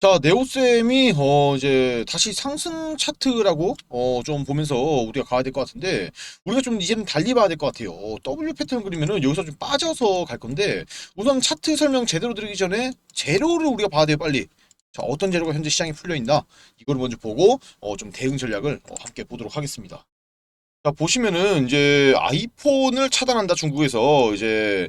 자, 네오쌤이 어 이제 다시 상승 차트라고 어 좀 보면서 우리가 가야 될 것 같은데 우리가 좀 이제는 달리 봐야 될 것 같아요. 어, W 패턴 그리면은 여기서 좀 빠져서 갈 건데 우선 차트 설명 제대로 드리기 전에 재료를 우리가 봐야 돼요, 빨리. 자, 어떤 재료가 현재 시장에 풀려 있나 이거를 먼저 보고 어 좀 대응 전략을 어, 함께 보도록 하겠습니다. 자, 보시면은 이제 아이폰을 차단한다 중국에서 이제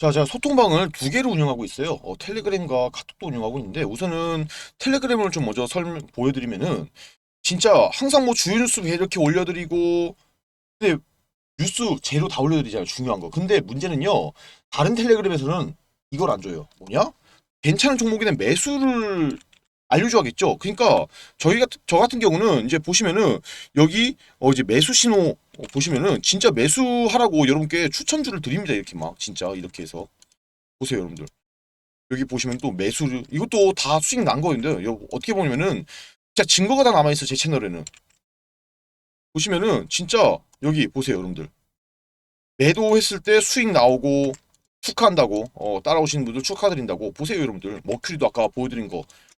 자 제가 소통방을 두 개를 운영하고 있어요 어, 텔레그램과 카톡도 운영하고 있는데 우선은 텔레그램을 좀 먼저 설명 보여드리면은 진짜 항상 뭐 주요 뉴스 이렇게 올려드리고 근데 뉴스 재료 다 올려드리잖아요. 중요한 거. 근데 문제는요. 다른 텔레그램에서는 이걸 안 줘요. 뭐냐? 괜찮은 종목에 대한 매수를 알려줘야겠죠. 그러니까 저희가 저 같은 경우는 이제 보시면은 여기 어 이제 매수 신호 어, 보시면은 진짜 매수하라고 여러분께 추천주를 드립니다. 이렇게 막 진짜 이렇게 해서 보세요, 여러분들. 여기 보시면 또 매수를 이것도 다 수익 난 거인데 요 어떻게 보면은 진짜 증거가 다 남아 있어 제 채널에는 보시면은 진짜 여기 보세요, 여러분들. 매도했을 때 수익 나오고 축하한다고 어, 따라오시는 분들 축하드린다고 보세요 여러분들 머큐리도 아까 보여드린 거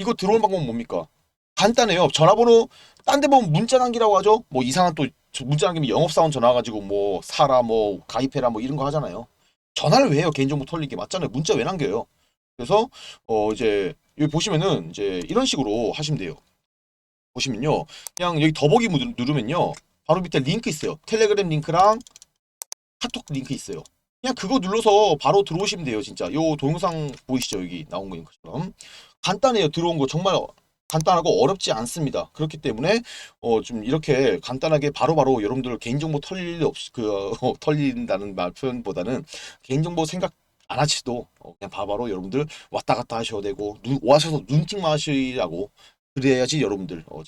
이거 들어오는 방법은 뭡니까? 간단해요. 전화번호 딴 데 보면 문자 남기라고 하죠? 뭐 이상한 또저 문자 남기면 영업사원 전화 가지고 뭐 사라 뭐 가입해라 뭐 이런 거 하잖아요. 전화를 왜 해요? 개인정보 털리게 맞잖아요. 문자 왜 남겨요? 그래서 어 이제 여기 보시면은 이제 이런 식으로 하시면 돼요. 보시면요. 그냥 여기 더보기 누르- 누르면요. 바로 밑에 링크 있어요. 텔레그램 링크랑 카톡 링크 있어요. 그냥 그거 눌러서 바로 들어오시면 돼요 진짜. 요 동영상 보이시죠? 여기 나온 거 것처럼 간단해요 들어온 거 정말 간단하고 어렵지 않습니다 그렇기 때문에 어 좀 이렇게 간단하게 바로바로 여러분들 개인정보 털릴 일 없이 그 어, 털린다는 말 표현보다는 개인정보 생각 안 하시도 어, 그냥 바로바로 여러분들 왔다 갔다 하셔도 되고 눈, 와셔서 눈팅만 하시라고 그래야지 여러분들 어,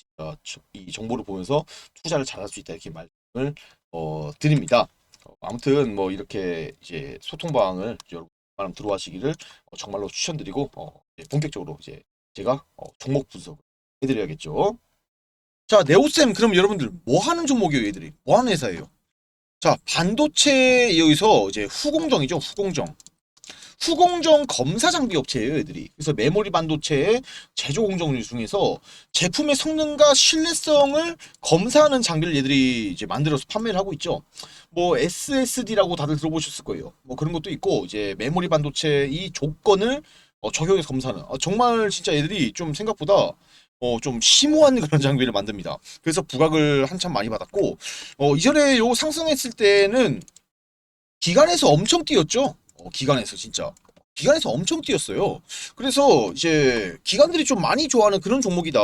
이 정보를 보면서 투자를 잘할 수 있다 이렇게 말씀을 어, 드립니다. 어, 아무튼 뭐 이렇게 이제 소통 방을 여러분 많이 들어와시기를 어, 정말로 추천드리고 어, 본격적으로 이제 제가 어, 종목 분석을 해드려야겠죠. 자 네오쌤 그럼 여러분들 뭐 하는 종목이에요 얘들이 뭐 하는 회사예요? 자 반도체 여기서 이제 후공정이죠 후공정 후공정 검사 장비 업체예요, 얘들이. 그래서 메모리 반도체의 제조 공정 중에서 제품의 성능과 신뢰성을 검사하는 장비를 얘들이 이제 만들어서 판매를 하고 있죠. 뭐 SSD라고 다들 들어보셨을 거예요. 뭐 그런 것도 있고 이제 메모리 반도체 이 조건을 어, 적용해서 검사하는. 어, 정말 진짜 얘들이 좀 생각보다 어, 좀 심오한 그런 장비를 만듭니다. 그래서 부각을 한참 많이 받았고, 어, 이전에 요 상승했을 때는 기간에서 엄청 뛰었죠. 어, 기간에서 진짜 기관에서 엄청 뛰었어요. 그래서 이제 기관들이 좀 많이 좋아하는 그런 종목이다.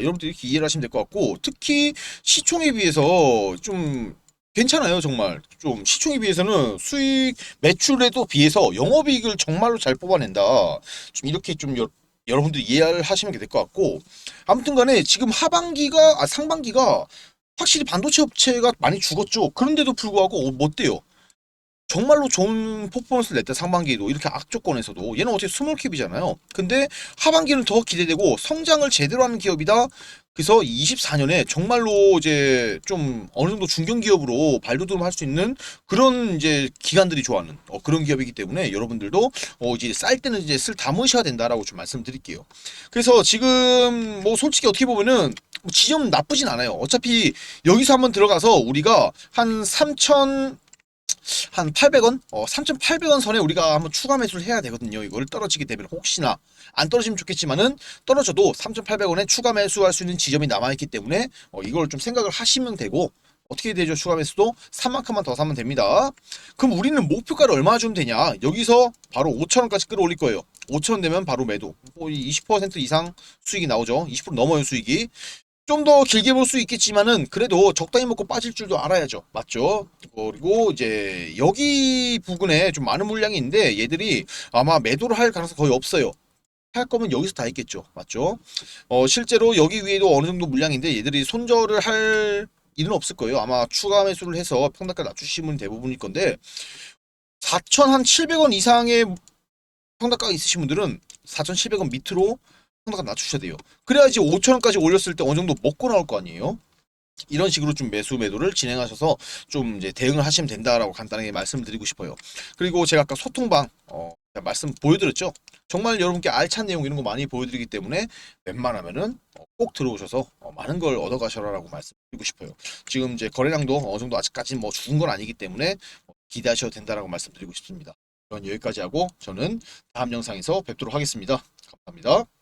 여러분들이 이렇게 이해를 하시면 될 것 같고 특히 시총에 비해서 좀 괜찮아요, 정말. 좀 시총에 비해서는 수익 매출에도 비해서 영업이익을 정말로 잘 뽑아낸다. 좀 이렇게 좀 여, 여러분들이 이해를 하시면 될 것 같고 아무튼간에 지금 하반기가 아 상반기가 확실히 반도체 업체가 많이 죽었죠. 그런데도 불구하고 어, 뭐 어때요? 정말로 좋은 퍼포먼스를 냈다 상반기에도 이렇게 악조건에서도 얘는 어떻게 스몰캡이잖아요. 근데 하반기는 더 기대되고 성장을 제대로 하는 기업이다. 그래서 24년에 정말로 이제 좀 어느 정도 중견 기업으로 발돋움 할 수 있는 그런 이제 기관들이 좋아하는 어, 그런 기업이기 때문에 여러분들도 어, 이제 쌀 때는 이제 쓸 담으셔야 된다라고 좀 말씀드릴게요. 그래서 지금 뭐 솔직히 어떻게 보면은 뭐 지점 나쁘진 않아요. 어차피 여기서 한번 들어가서 우리가 한 3천 한 800원? 어, 3,800원 선에 우리가 한번 추가 매수를 해야 되거든요. 이걸 떨어지게 되면 혹시나 안 떨어지면 좋겠지만은 떨어져도 3,800원에 추가 매수할 수 있는 지점이 남아있기 때문에 어, 이걸 좀 생각을 하시면 되고 어떻게 되죠? 추가 매수도 3만큼만 더 사면 됩니다. 그럼 우리는 목표가를 얼마 주면 되냐? 여기서 바로 5천원까지 끌어올릴 거예요. 5천원 되면 바로 매도. 거의 20% 이상 수익이 나오죠. 20% 넘어요 수익이. 좀 더 길게 볼 수 있겠지만은 그래도 적당히 먹고 빠질 줄도 알아야죠. 맞죠? 그리고 이제 여기 부근에 좀 많은 물량이 있는데 얘들이 아마 매도를 할 가능성이 거의 없어요. 할 거면 여기서 다 있겠죠. 맞죠? 어, 실제로 여기 위에도 어느 정도 물량인데 얘들이 손절을 할 일은 없을 거예요. 아마 추가 매수를 해서 평단가 낮추시는 분이 대부분일 건데 4,700원 이상의 평단가가 있으신 분들은 4,700원 밑으로 평단가 낮추셔야 돼요. 그래야지 5,000원까지 올렸을 때 어느 정도 먹고 나올 거 아니에요. 이런 식으로 좀 매수 매도를 진행하셔서 좀 이제 대응을 하시면 된다라고 간단하게 말씀드리고 싶어요. 그리고 제가 아까 소통방 어, 말씀 보여드렸죠. 정말 여러분께 알찬 내용 이런 거 많이 보여드리기 때문에 웬만하면은 어, 꼭 들어오셔서 어, 많은 걸 얻어가셔라라고 말씀드리고 싶어요. 지금 이제 거래량도 어느 정도 아직까지 뭐 죽은 건 아니기 때문에 어, 기대하셔도 된다라고 말씀드리고 싶습니다. 그럼 여기까지 하고 저는 다음 영상에서 뵙도록 하겠습니다. 감사합니다.